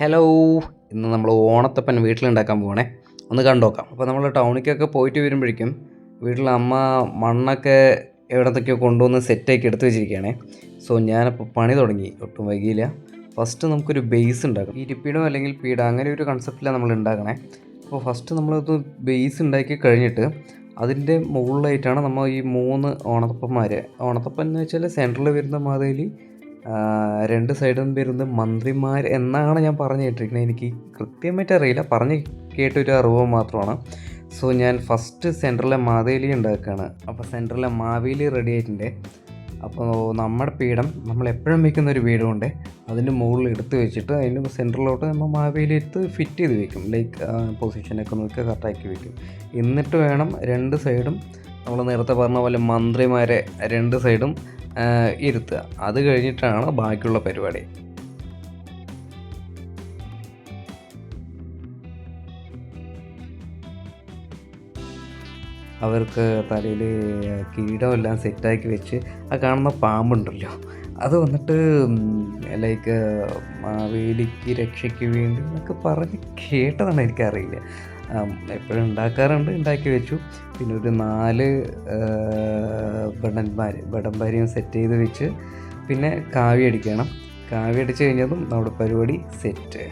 Hello ഇന്ന് നമ്മൾ ഓണത്തപ്പൻ വീട്ടിലുണ്ടാക്കാൻ പോകണേ ഒന്ന് കണ്ടോക്കാം. അപ്പോൾ നമ്മൾ ടൗണിക്കൊക്കെ പോയിട്ട് വരുമ്പോഴേക്കും വീട്ടിൽ അമ്മ മണ്ണൊക്കെ എവിടത്തൊക്കെയോ കൊണ്ടുവന്ന് സെറ്റാക്കി എടുത്തു വെച്ചിരിക്കുകയാണേ. സോ ഞാനപ്പോൾ പണി തുടങ്ങി. ഒട്ടും വൈകിയില്ല. ഫസ്റ്റ് നമുക്കൊരു ബേസ് ഉണ്ടാക്കും ഇരിപ്പിടം അല്ലെങ്കിൽ പീട അങ്ങനെ ഒരു കൺസെപ്റ്റിലാണ് നമ്മൾ ഉണ്ടാക്കണേ. അപ്പോൾ ഫസ്റ്റ് നമ്മളത് ബേസ് ഉണ്ടാക്കി കഴിഞ്ഞിട്ട് അതിന്റെ മുകളിലായിട്ടാണ് നമ്മൾ ഈ മൂന്ന് ഓണത്തപ്പന്മാർ ഓണത്തപ്പൻ എന്ന് വെച്ചാൽ സെന്ററിൽ വരുന്ന മാതിരി രണ്ട് സൈഡും വരുന്ന മന്ത്രിമാർ എന്നാണ് ഞാൻ പറഞ്ഞു കേട്ടിരിക്കുന്നത്. എനിക്ക് കൃത്യമായിട്ട് അറിയില്ല. പറഞ്ഞ് കേട്ടൊരു അറിവ് മാത്രമാണ്. സോ ഞാൻ ഫസ്റ്റ് സെന്ററിലെ മാവേലി ഉണ്ടാക്കുകയാണ്. അപ്പോൾ സെന്ററിലെ മാവേലി റെഡി ആയിട്ടുണ്ട്. അപ്പോൾ നമ്മുടെ പീഠം നമ്മൾ എപ്പോഴും വയ്ക്കുന്ന ഒരു പീഠമുണ്ട്. അതിന്റെ മുകളിൽ എടുത്ത് വെച്ചിട്ട് അതിന്റെ സെന്ററിലോട്ട് നമ്മൾ മാവേലി എടുത്ത് ഫിറ്റ് ചെയ്ത് വെക്കും. ലൈക്ക് പൊസിഷനൊക്കെ നോക്കി കറക്റ്റാക്കി വെക്കും. എന്നിട്ട് വേണം രണ്ട് സൈഡും നമ്മൾ നേരത്തെ പറഞ്ഞ പോലെ മന്ത്രിമാരെ രണ്ട് സൈഡും ഇരുത്തുക. അത് കഴിഞ്ഞിട്ടാണ് ബാക്കിയുള്ള പരിപാടി. അവർക്ക് തലയിൽ കിരീടമെല്ലാം സെറ്റാക്കി വെച്ച് ആ കാണുന്ന പാമ്പുണ്ടല്ലോ. അത് വന്നിട്ട് ലൈക്ക് മാവേലിക്ക് രക്ഷയ്ക്ക് വേണ്ടി എന്നൊക്കെ പറഞ്ഞ് കേട്ടതാണ് എനിക്കറിയില്ല എപ്പോഴും ഉണ്ടാക്കാറുണ്ട് ഉണ്ടാക്കി വെച്ചു. പിന്നെ ഒരു നാല് ബടന്മാർ ബടന്മാരെയും സെറ്റ് ചെയ്ത് വെച്ച് പിന്നെ കാവ്യടിക്കണം കാവ്യടിച്ച് കഴിഞ്ഞതും നമ്മുടെ പരിപാടി സെറ്റ്